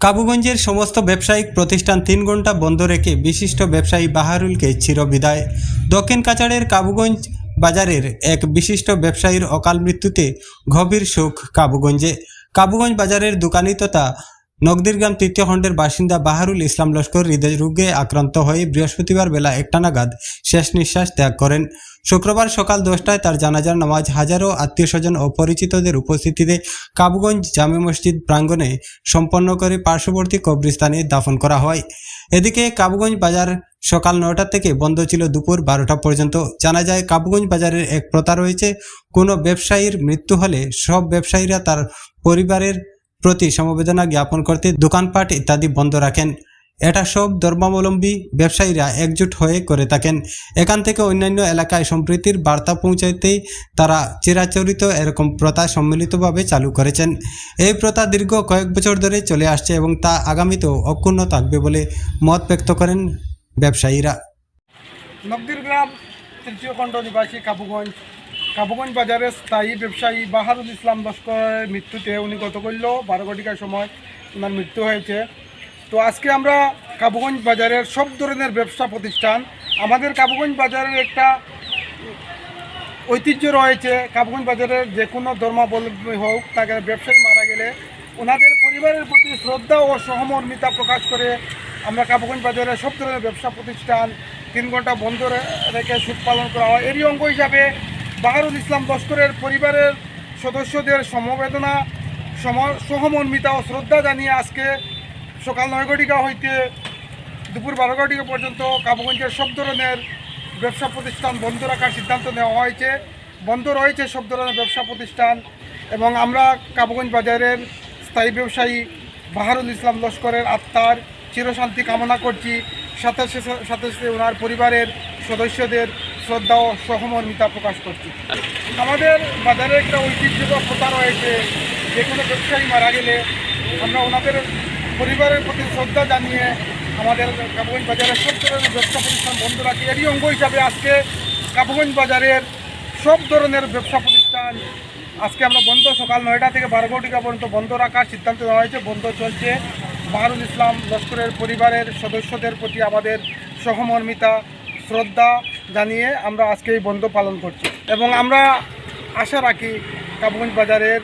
কাবুগঞ্জের সমস্ত ব্যবসায়িক প্রতিষ্ঠান তিন ঘণ্টা বন্ধ রেখে বিশিষ্ট ব্যবসায়ী বাহারুলকে চিরবিদায়। দক্ষিণ কাছাড়ের কাবুগঞ্জ বাজারের এক বিশিষ্ট ব্যবসায়ীর অকাল মৃত্যুতে গভীর শোক কাবুগঞ্জে। কাবুগঞ্জ বাজারের দোকানি তথা নগদিরগ্রাম তৃতীয় খণ্ডের বাসিন্দা বাহারুল ইসলাম লস্কর হৃদয় রোগে আক্রান্ত হয়ে বৃহস্পতিবার বেলা একটা নাগাদ শেষ নিঃশ্বাস ত্যাগ করেন। শুক্রবার সকাল দশটায় তার জানাজার নামাজ হাজারো আত্মীয় স্বজন ও পরিচিতদের উপস্থিতিতে কাবুগঞ্জ জামে মসজিদ প্রাঙ্গণে সম্পন্ন করে পার্শ্ববর্তী কবরস্থানে দাফন করা হয়। এদিকে কাবুগঞ্জ বাজার সকাল নটা থেকে বন্ধ ছিল দুপুর বারোটা পর্যন্ত। জানা যায়, কাবুগঞ্জ বাজারের এক প্রথা রয়েছে, কোনো ব্যবসায়ীর মৃত্যু হলে সব ব্যবসায়ীরা তার পরিবারের প্রতি সমবেদনা জ্ঞাপন করতে দোকানপাট ইত্যাদি বন্ধ রাখেন। এটা সব ধর্মাবলম্বী ব্যবসায়ীরা একজোট হয়ে করে থাকেন। এখান থেকে অন্যান্য এলাকায় সম্প্রীতির বার্তা পৌঁছাইতেই তারা চিরাচরিত এরকম প্রথা সম্মিলিতভাবে চালু করেছেন। এই প্রথা দীর্ঘ কয়েক বছর ধরে চলে আসছে এবং তা আগামীতেও অক্ষুণ্ণ থাকবে বলে মত ব্যক্ত করেন ব্যবসায়ীরা। নবদির গ্রাম, তৃতীয় খণ্ড নিবাসী কাবুগঞ্জ। কাবুগঞ্জ বাজারের স্থায়ী ব্যবসায়ী বাহারুল ইসলাম লস্করের মৃত্যুতে উনি গত করল বারো ঘটিকার সময় ওনার মৃত্যু হয়েছে। তো আজকে আমরা কাবুগঞ্জ বাজারের সব ধরনের ব্যবসা প্রতিষ্ঠান, আমাদের কাবুগঞ্জ বাজারের একটা ঐতিহ্য রয়েছে। কাবুগঞ্জ বাজারের যে কোনো ধর্মাবলম্বী হোক, তাকে ব্যবসায়ী মারা গেলে ওনাদের পরিবারের প্রতি শ্রদ্ধা ও সহমর্মিতা প্রকাশ করে আমরা কাবুগঞ্জ বাজারের সব ধরনের ব্যবসা প্রতিষ্ঠান তিন ঘণ্টা বন্ধ রেখে সুদ পালন করা হয়। এরই অঙ্গ হিসাবে বাহারুল ইসলাম লস্করের পরিবারের সদস্যদের সমবেদনা, সম, সহমর্মিতা ও শ্রদ্ধা জানিয়ে আজকে সকাল নয় ঘটিকা হইতে দুপুর বারো ঘটিকা পর্যন্ত কাবুগঞ্জের সব ধরনের ব্যবসা প্রতিষ্ঠান বন্ধ রাখার সিদ্ধান্ত নেওয়া হয়েছে। বন্ধ রয়েছে সব ধরনের ব্যবসা প্রতিষ্ঠান এবং আমরা কাবুগঞ্জ বাজারের স্থায়ী ব্যবসায়ী বাহারুল ইসলাম লস্করের আত্মার চিরশান্তি কামনা করছি। সাথে সাথে সাথে ওনার পরিবারের সদস্যদের শ্রদ্ধা ও সহমর্মিতা প্রকাশ করছি। আমাদের বাজারে একটা ঐতিহ্য বা প্রথা রয়েছে যে কোনো ব্যবসায়ী মারা গেলে আমরা ওনাদের পরিবারের প্রতি শ্রদ্ধা জানিয়ে আমাদের কাবুগঞ্জ বাজারের সব ধরনের ব্যবসা প্রতিষ্ঠান বন্ধ রাখি এরই অঙ্গ হিসাবে আজকে কাবুগঞ্জ বাজারের সব ধরনের ব্যবসা প্রতিষ্ঠান আজকে আমরা বন্ধ সকাল নয়টা থেকে বারো ঘটিকা পর্যন্ত বন্ধ রাখার সিদ্ধান্ত নেওয়া হয়েছে। বন্ধ চলছে। বাহারুল ইসলাম লস্করের পরিবারের সদস্যদের প্রতি আমাদের সহমর্মিতা, শ্রদ্ধা জানিয়ে আমরা আজকে এই বন্ধ পালন করছি। এবং আমরা আশা রাখি কাবুগঞ্জ বাজারের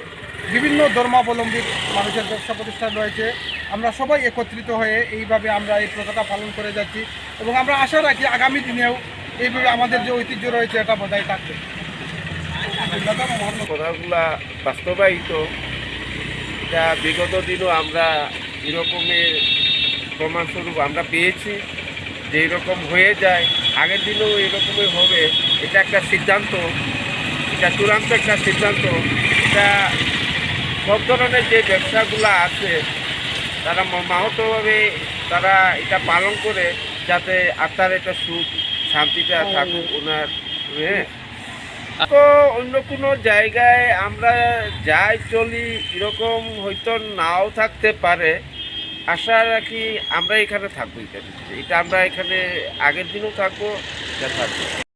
বিভিন্ন ধর্মাবলম্বী মানুষের ব্যবসা প্রতিষ্ঠান রয়েছে। আমরা সবাই একত্রিত হয়ে এইভাবে আমরা এই প্রথাটা পালন করে যাচ্ছি এবং আমরা আশা রাখি আগামী দিনেও এইভাবে আমাদের যে ঐতিহ্য রয়েছে এটা বজায় থাকবে। কথাগুলা বাস্তবায়িত। এটা বিগত দিনও আমরা এরকমের প্রমাণস্বরূপ আমরা পেয়েছি, যে এরকম হয়ে যায়, আগের দিনেও এরকমই হবে, এটা একটা সিদ্ধান্ত, এটা চূড়ান্ত একটা সিদ্ধান্ত। এটা সব ধরনের যে ব্যবসাগুলো আছে তারা মাহতভাবে তারা এটা পালন করে যাতে আত্মার একটা সুখ শান্তিটা থাকুক ওনার হ্যাঁ। তো অন্য কোনো জায়গায় আমরা যাই চলি এরকম হয়তো নাও থাকতে পারে আশা রাখি আমরা এখানে থাকব এখানে। এটা আমরা এখানে আগের দিনও থাকব এটা থাকব।